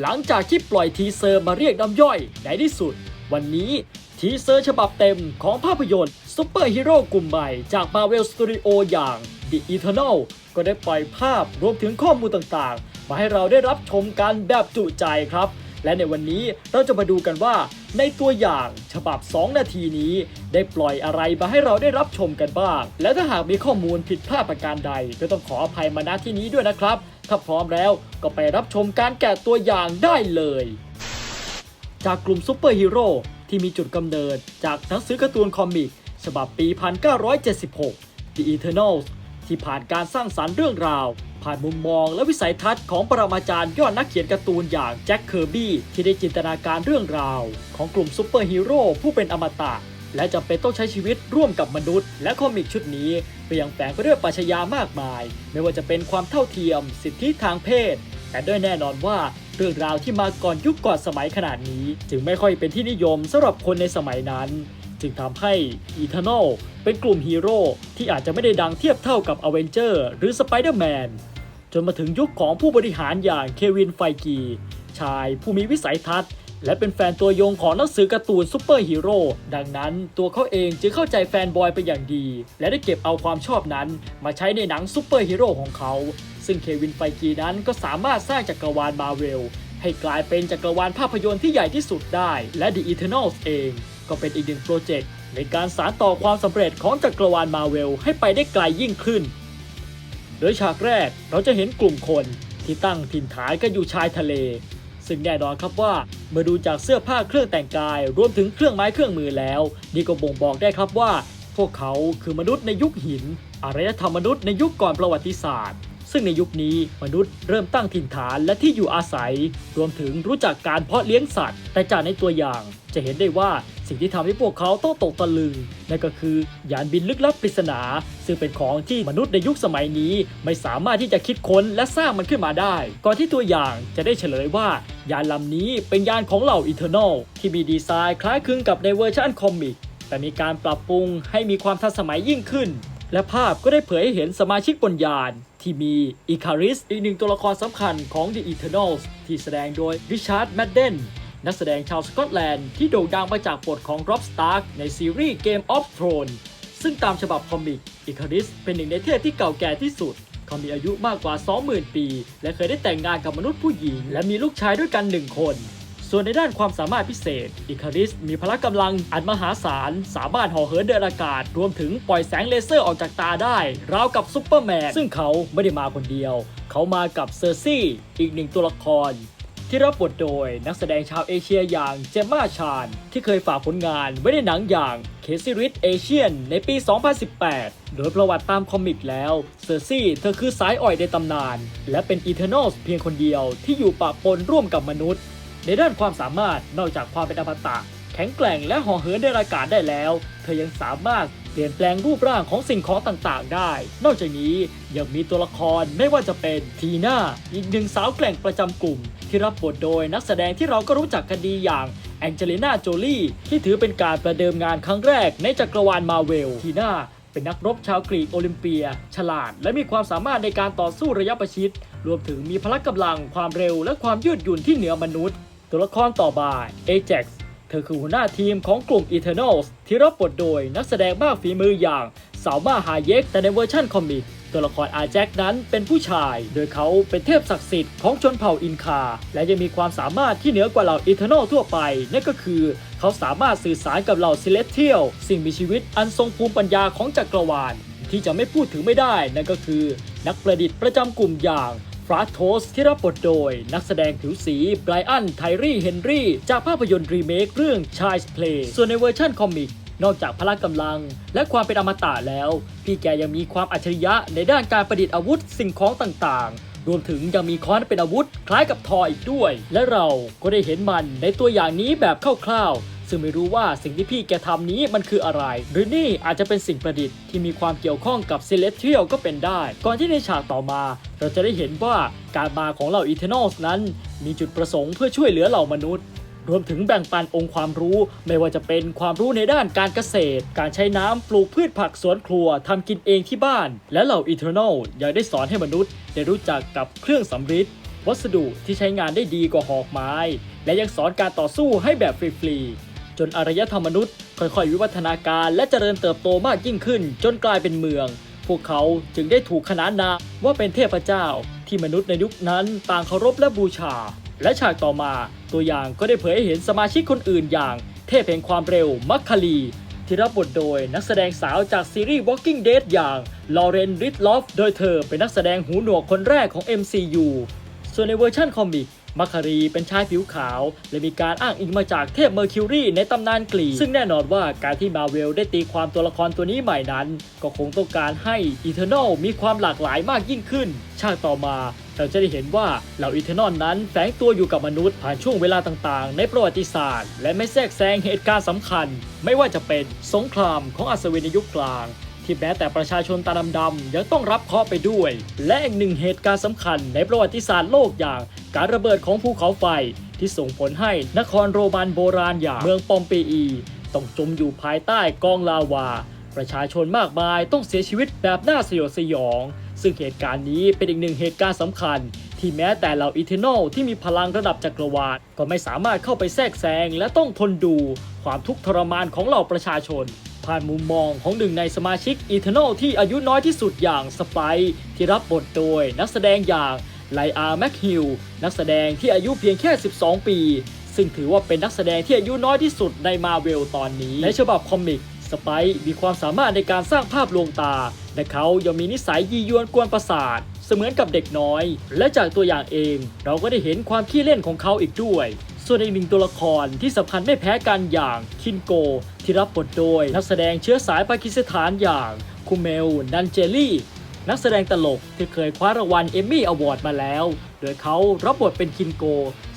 หลังจากที่ปล่อยทีเซอร์มาเรียกน้ำย่อยในที่สุด วันนี้ทีเซอร์ฉบับเต็มของภาพยนตร์ซูเปอร์ฮีโร่กลุ่มใหม่จาก Marvel Studio อย่าง The Eternal ก็ได้ปล่อยภาพรวมถึงข้อมูลต่างๆ มาให้เราได้รับชมกันแบบจุใจครับ และในวันนี้เราจะมาดูกันว่า ในตัวอย่างฉบับ 2 นาทีนี้ ได้ปล่อยอะไรมาให้เราได้รับชมกันบ้าง และถ้าหากมีข้อมูลผิดพลาดประการใด ก็ต้องขออภัยมาณที่นี้ด้วยนะครับ ถ้าพร้อมแล้วก็ไปรับชมการแกะตัวอย่างได้เลย จากกลุ่มซูเปอร์ฮีโร่ที่มีจุดกำเนิดจากหนังสือการ์ตูนคอมิก ฉบับปี 1976 The Eternals ที่ผ่านการสร้างสารรค์เรื่องราว ผ่านมุมมองและวิสัยทัศน์ของปรมาจารย์ยอดนักเขียนการ์ตูนอย่างแจ็คเคอร์บี้ที่ได้จินตนาการเรื่องราว ของกลุ่มซูเปอร์ฮีโร่ผู้เป็นอมตะ และจำเป็นต้องใช้ชีวิตร่วมกับมนุษย์ และคอมิกชุดนี้เปลี่ยนแปลงไปด้วยปรัชญามากมาย ไม่ว่าจะเป็นความเท่าเทียม สิทธิทางเพศ แต่ด้วยแน่นอนว่าเรื่องราวที่มาก่อนยุคก่อนสมัยขนาดนี้ จึงไม่ค่อยเป็นที่นิยมสำหรับคนในสมัยนั้น จึงทำให้ Eternal เป็นกลุ่มฮีโร่ที่อาจจะไม่ได้ดังเทียบเท่ากับ Avenger หรือ Spider-Man จนมาถึงยุคของผู้บริหารอย่างเควินไฟกี ชายผู้มีวิสัยทัศน์ และเป็นแฟนตัวยงของหนังสือการ์ตูนซูเปอร์ฮีโร่ดังนั้นตัวเขาเองจึงเข้าใจแฟนบอยไปอย่างดี และได้เก็บเอาความชอบนั้นมาใช้ในหนังซูเปอร์ฮีโร่ของเขา ซึ่งเควินไฟกีนั้นก็สามารถสร้างจักรวาลมาเวลให้กลายเป็นจักรวาลภาพยนตร์ที่ใหญ่ที่สุดได้ และ The Eternals เอง ก็เป็นอีกหนึ่งโปรเจกต์ในการสานต่อความสำเร็จของจักรวาลมาเวลให้ไปได้ไกลยิ่งขึ้น โดยฉากแรกเราจะเห็นกลุ่มคนที่ตั้งถิ่นฐานกันอยู่ชายทะเล ซึ่งแน่นอนครับว่า เมื่อดูจากเสื้อผ้าเครื่องแต่งกาย รวมถึงเครื่องไม้เครื่องมือแล้ว นี่ก็บ่งบอกได้ครับว่า พวกเขาคือมนุษย์ในยุคหิน อารยธรรมมนุษย์ในยุคก่อนประวัติศาสตร์ ซึ่งในยุคนี้มนุษย์เริ่มตั้งถิ่นฐานและที่อยู่อาศัย รวมถึงรู้จักการเพาะเลี้ยงสัตว์ แต่จากในตัวอย่างจะเห็นได้ว่า สิ่งที่ทำให้พวกเขาต้องตกตะลึงนั่นก็คือยานบินลึกลับปริศนา ซึ่งเป็นของที่มนุษย์ในยุคสมัยนี้ ไม่สามารถที่จะคิดค้นและสร้างมันขึ้นมาได้ ก่อนที่ตัวอย่างจะได้เฉลยว่ายานลำนี้เป็นยานของเหล่าอีเทอร์นอลที่มีดีไซน์คล้ายคลึงกับในเวอร์ชันคอมิกแต่มีการปรับปรุงให้มีความทันสมัยยิ่งขึ้น และภาพก็ได้เผยให้เห็นสมาชิกบนยานที่มีอิคาริสอีกหนึ่งตัวละครสำคัญของ The Eternals ที่แสดงโดยริชาร์ดแมดเดน นักแสดงชาวสกอตแลนด์ที่โด่งดังมาจากบทของ Rob Stark ในซีรีส์ Game of Thrones ซึ่งตามฉบับคอมิกอิคาริสเป็นหนึ่งในเทพที่เก่าแก่ที่สุด เขามีอายุมากกว่า 20,000 ปี และเคยได้แต่งงานกับมนุษย์ผู้หญิง และมีลูกชายด้วยกันหนึ่งคน ส่วนในด้านความสามารถพิเศษอิคาริสมีพละกำลังอันมหาศาล สามารถห่อเหินเดินอากาศ รวมถึงปล่อยแสงเลเซอร์ออกจากตาได้ ราวกับซุปเปอร์แมนซึ่งเขาไม่ได้มาคนเดียว เขามากับเซอร์ซี่อีกหนึ่งตัวละคร ที่รับบทโดยนักแสดงชาวเอเชียอย่างเจมมาชานที่เคยฝากผลงานไว้ในหนังอย่างเคซิริสเอเชียนในปี 2018 โดยประวัติตามคอมิกแล้ว เซอร์ซี่เธอคือสายอ่อยในตำนาน และเป็นอีเทอร์นอลเพียงคนเดียวที่อยู่ปะปนร่วมกับมนุษย์ ในด้านความสามารถนอกจากความเป็นอมตะ แข็งแกร่งและห่อเหินในอากาศได้แล้ว เธอยังสามารถเปลี่ยนแปลงรูปร่างของสิ่งของต่างๆ ได้ นอกจากนี้ยังมีตัวละครไม่ว่าจะเป็นทีน่าอีกหนึ่งสาวแกร่งประจำกลุ่ม ที่รับบทโดยนักแสดงที่เราก็รู้จักกันดีอย่างแองเจลิน่าโจลี่ที่ถือเป็นการประเดิมงานครั้งแรกในจักรวาลมาเวลทีน่าเป็นนักรบชาวกรีกโอลิมเปีย ฉลาด และมีความสามารถในการต่อสู้ระยะประชิด รวมถึงมีพละกำลังความเร็วและความยืดหยุ่นที่เหนือมนุษย์ ตัวละครต่อมาเอเจ็กซ์เธอคือหัวหน้าทีมของกลุ่ม Eternals ที่รับบทโดยนักแสดงมากฝีมืออย่างสาวมาฮาเยกแต่ในเวอร์ชั่นคอมิก ตัวละครอาแจ็คนั้นเป็นผู้ชาย โดยเขาเป็นเทพศักดิ์สิทธิ์ของชนเผ่าอินคา และยังมีความสามารถที่เหนือกว่าเหล่า Eternal ทั่วไป นั่นก็คือ เขาสามารถสื่อสารกับเหล่า Celestial สิ่งมีชีวิตอันทรงภูมิปัญญาของจักรวาล ที่จะไม่พูดถึงไม่ได้ นั่นก็คือ นักประดิษฐ์ประจำกลุ่มอย่างฟราโทสที่รับบทโดย นักแสดงผิวสีไบรอันไทรี่เฮนรี่จากภาพยนตร์รีเมคเรื่อง Child's Play ส่วนในเวอร์ชั่นคอมิก นอกจากพละกำลัง และความเป็นอมตะแล้ว พี่แกยังมีความอัจฉริยะในด้านการประดิษฐ์อาวุธสิ่งของต่างๆ รวมถึงยังมีค้อนเป็นอาวุธ คล้ายกับทออีกด้วย และเราก็ได้เห็นมันในตัวอย่างนี้แบบคร่าวๆซึ่งไม่รู้ว่าสิ่งที่พี่แกทำนี้มันคืออะไร หรือนี่อาจจะเป็นสิ่งประดิษฐ์ที่มีความเกี่ยวข้องกับเซเลสเทียลก็เป็นได้ ก่อนที่ในฉากต่อมา เราจะได้เห็นว่าการมาของเหล่าอีเทนอลนั้น มีจุดประสงค์เพื่อช่วยเหลือเหล่ามนุษย์ รวมถึงแบ่งปันองค์ความรู้ ไม่ว่าจะเป็นความรู้ในด้านการเกษตร การใช้น้ำปลูกพืชผักสวนครัวทำกินเองที่บ้าน และเหล่า Eternal ยังได้สอนให้มนุษย์ ได้รู้จักกับเครื่องสำริดวัสดุที่ใช้งานได้ดีกว่าหอกไม้ และยังสอนการต่อสู้ให้แบบฟรีๆจนอารยธรรมมนุษย์ ค่อยๆ วิวัฒนาการและเจริญเติบโตมากยิ่งขึ้น จนกลายเป็นเมือง พวกเขาจึงได้ถูกขนานนามว่าเป็นเทพเจ้า ที่มนุษย์ในยุคนั้นต่างเคารพและบูชา และฉากต่อมาตัวอย่างก็ได้เผยให้เห็นสมาชิกคนอื่นอย่าง เทพแห่งความเร็วมัคคาลีที่รับบทโดยนักแสดงสาวจากซีรีส์ Walking Dead อย่างลอเรนริดลอฟโดยเธอเป็นนักแสดงหูหนวกคนแรกของ MCU ส่วนในเวอร์ชันคอมิก มัคคารีเป็นชายผิวขาว และมีการอ้างอิงมาจากเทพเมอร์คิวรีในตำนานกรีกซึ่งแน่นอนว่าการที่มาเวลได้ตีความตัวละครตัวนี้ใหม่นั้น ก็คงต้องการให้อีเทอร์นอลมีความหลากหลายมากยิ่งขึ้น ชาติต่อมาเราจะได้เห็นว่าเหล่าอีเทอร์นอลนั้นแฝงตัวอยู่กับมนุษย์ผ่านช่วงเวลาต่างๆ ในประวัติศาสตร์ และไม่แทรกแซงเหตุการณ์สำคัญ ไม่ว่าจะเป็นสงครามของอัศวินในยุคกลาง ที่แม้แต่ประชาชนตาดำๆยังต้องรับเคาะไปด้วย และอีกหนึ่งเหตุการณ์สำคัญในประวัติศาสตร์โลกอย่างการระเบิดของภูเขาไฟ ที่ส่งผลให้นครโรมันโบราณอย่างเมืองปอมเปอี ต้องจมอยู่ภายใต้กองลาวา ประชาชนมากมายต้องเสียชีวิตแบบน่าสยดสยอง ซึ่งเหตุการณ์นี้เป็นอีกหนึ่งเหตุการณ์สำคัญที่แม้แต่เหล่าอีเทนอลที่มีพลังระดับจักรวาลก็ไม่สามารถเข้าไปแทรกแซงและต้องทนดูความทุกข์ทรมานของเหล่าประชาชน ผ่านมุมมองของหนึ่งในสมาชิกอีเทนอลที่อายุน้อยที่สุดอย่างสไปที่รับบทโดยนักแสดงอย่างไลอาแมคฮิลนักแสดงที่อายุเพียงแค่ 12 ปี ซึ่งถือว่าเป็นนักแสดงที่อายุน้อยที่สุดในมาเวลตอนนี้ ในฉบับคอมิกสไปมีความสามารถในการสร้างภาพลวงตา และเขายังมีนิสัยยียวนกวนประสาท เสมือนกับเด็กน้อย และจากตัวอย่างเอง เราก็ได้เห็นความขี้เล่นของเขาอีกด้วย ส่วนอีกหนึ่งตัวละครที่สำคัญไม่แพ้กันอย่างคินโก ที่รับบทโดย นักแสดงเชื้อสายปากีสถานอย่างคุเมลนันเจลี่ นักแสดงตลกที่เคยคว้ารางวัลเอมมี่อวอร์ดมาแล้ว โดยเขารับบทเป็นคินโก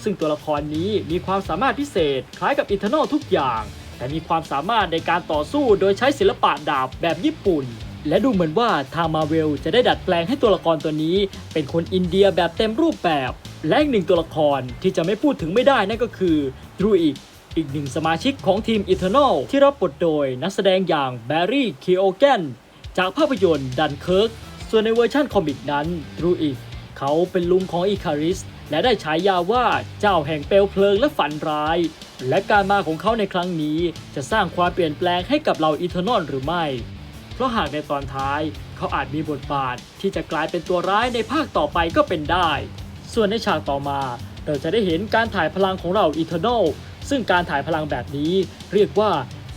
ซึ่งตัวละครนี้มีความสามารถพิเศษคล้ายกับอินเทอร์นอลทุกอย่าง แต่มีความสามารถในการต่อสู้โดยใช้ศิลปะดาบแบบญี่ปุ่นและดูเหมือนว่าทางมาเวลจะได้ดัดแปลงให้ตัวละครตัวนี้ เป็นคนอินเดียแบบเต็มรูปแบบ และอีกหนึ่งตัวละครที่จะไม่พูดถึงไม่ได้นั่นก็คือดรูอิกอีกหนึ่งสมาชิกของทีม Eternal ที่รับบทโดยนักแสดงอย่างแบร์รี่คีโอแกนจากภาพยนตร์ดันเคิร์กส่วนในเวอร์ชั่นคอมิกนั้นดรูอิกเขาเป็นลุงของอีคาริสและได้ฉายาว่าเจ้าแห่งเปลวเพลิงและฝันร้าย และการมาของเขาในครั้งนี้จะสร้างความเปลี่ยนแปลงให้กับเราอีเทอร์นอลหรือไม่ เพราะหากในตอนท้ายเขาอาจมีบทบาทที่จะกลายเป็นตัวร้ายในภาคต่อไปก็เป็นได้ ส่วนในฉากต่อมา เราจะได้เห็นการถ่ายพลังของเราอีเทอร์นอลซึ่งการถ่ายพลังแบบนี้เรียกว่า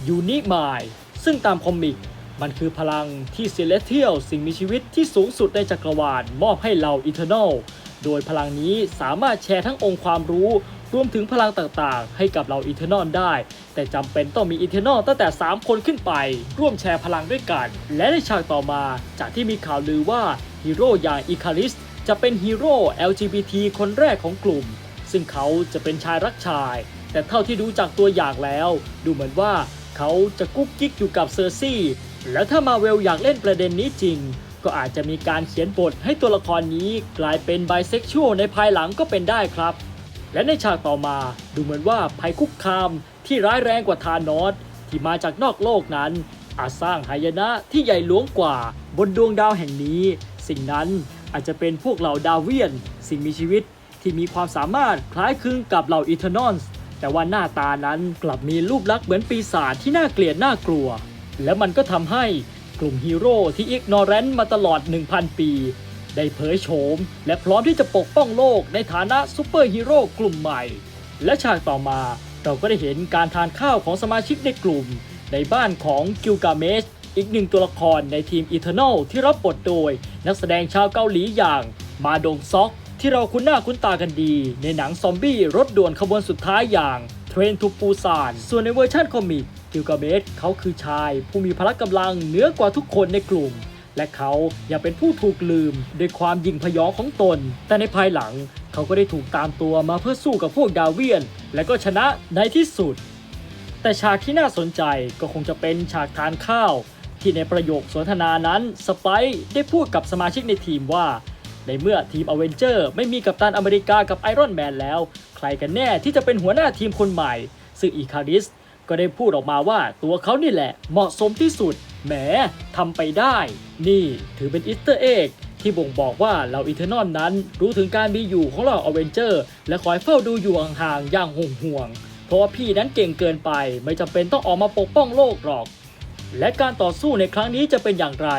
ยูนิมายซึ่งตามคอมิกมันคือพลังที่เซเลเทียลสิ่งมีชีวิตที่สูงสุดในจักรวาลมอบให้เราอีเทอร์นอลโดยพลังนี้สามารถแชร์ทั้งองค์ความรู้ รวมถึงพลังต่างๆ ให้กับเราอีเทอร์นอลได้ แต่จำเป็นต้องมีอีเทอร์นอลตั้งแต่ 3 คนขึ้นไป ร่วมแชร์พลังด้วยกัน และในฉากต่อมาจากที่มีข่าวลือว่าฮีโร่อย่างอีคาริส จะเป็นฮีโร่ LGBT คนแรกของกลุ่ม ซึ่งเขาจะเป็นชายรักชาย แต่เท่าที่ดูจากตัวอย่างแล้ว ดูเหมือนว่าเขาจะกุ๊กกิ๊กอยู่กับเซอร์ซี่ แล้วถ้ามาเวลอยากเล่นประเด็นนี้จริง ก็อาจจะมีการเขียนบทให้ตัวละครนี้กลายเป็นไบเซ็กชวลในภายหลังก็เป็นได้ครับ และในฉากต่อมาดูเหมือนว่าภัยคุกคามที่ร้ายแรงกว่าธานอสที่มาจากนอกโลกนั้นอาจสร้างหายนะที่ใหญ่หลวงกว่าบนดวงดาวแห่งนี้ สิ่งนั้น อาจจะเป็นพวกเหล่าดาวเวียน สิ่งมีชีวิตที่มีความสามารถคล้ายคลึงกับเหล่าอีเทอร์นอลแต่ว่าหน้าตานั้นกลับมีรูปลักษณ์เหมือนปีศาจที่น่าเกลียดน่ากลัว และมันก็ทำให้กลุ่มฮีโร่ที่อิกนอร์แรนต์มาตลอด 1,000 ปี ได้เผยโฉม และพร้อมที่จะปกป้องโลกในฐานะซูเปอร์ฮีโร่กลุ่มใหม่ และฉากต่อมาเราก็ได้เห็นการทานข้าวของสมาชิกในกลุ่ม ในบ้านของกิลกาเมชอีกหนึ่งตัวละครในทีมอีเทอร์นลที่รับบทโดย นักแสดงชาวเกาหลีอย่างมาดงซอก ที่เราคุ้นหน้าคุ้นตากันดี ในหนังซอมบี้รถด่วนขบวนสุดท้ายอย่างเทรนทูปูซานส่วนในเวอร์ชันคอมิกกิลกาเมชเขาคือชาย ผู้มีพละกำลังเหนือกว่าทุกคนในกลุ่ม และเขายังเป็นผู้ถูกลืมด้วยความยิงพยองของตน แต่ในภายหลังเขาก็ได้ถูกตามตัวมาเพื่อสู้กับพวกดาเวียน และก็ชนะในที่สุด แต่ฉากที่น่าสนใจก็คงจะเป็นฉากทานข้าว ที่ในประโยคสนทนานั้นสไปซ์ได้พูดกับสมาชิกในทีมว่า ในเมื่อทีมอเวนเจอร์ไม่มีกัปตันอเมริกากับไอรอนแมนแล้ว ใครกันแน่ที่จะเป็นหัวหน้าทีมคนใหม่ ซึ่งอีคาริสก็ได้พูดออกมาว่าตัวเขานี่แหละเหมาะสมที่สุด แหมทำไปได้ นี่ถือเป็นอิสเตอร์เอ็กที่บ่งบอกว่าเหล่าอีเทอร์นอลนั้นรู้ถึงการมีอยู่ของเหล่าอเวนเจอร์และคอยเฝ้าดูอยู่ห่างๆอย่างห่วงๆเพราะว่าพี่นั้นเก่งเกินไป ไม่จำเป็นต้องออกมาปกป้องโลกหรอก และการต่อสู้ในครั้งนี้จะเป็นอย่างไร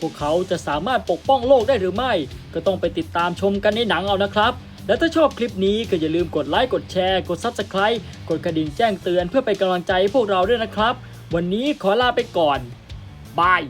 พวกเขาจะสามารถปกป้องโลกได้หรือไม่ ก็ต้องไปติดตามชมกันในหนังเอานะครับ และถ้าชอบคลิปนี้ก็อย่าลืมกดไลค์ กดแชร์ กด Subscribe กดกระดิ่งแจ้งเตือนเพื่อเป็นกำลังใจให้พวกเราด้วยนะครับ วันนี้ขอลาไปก่อนบาย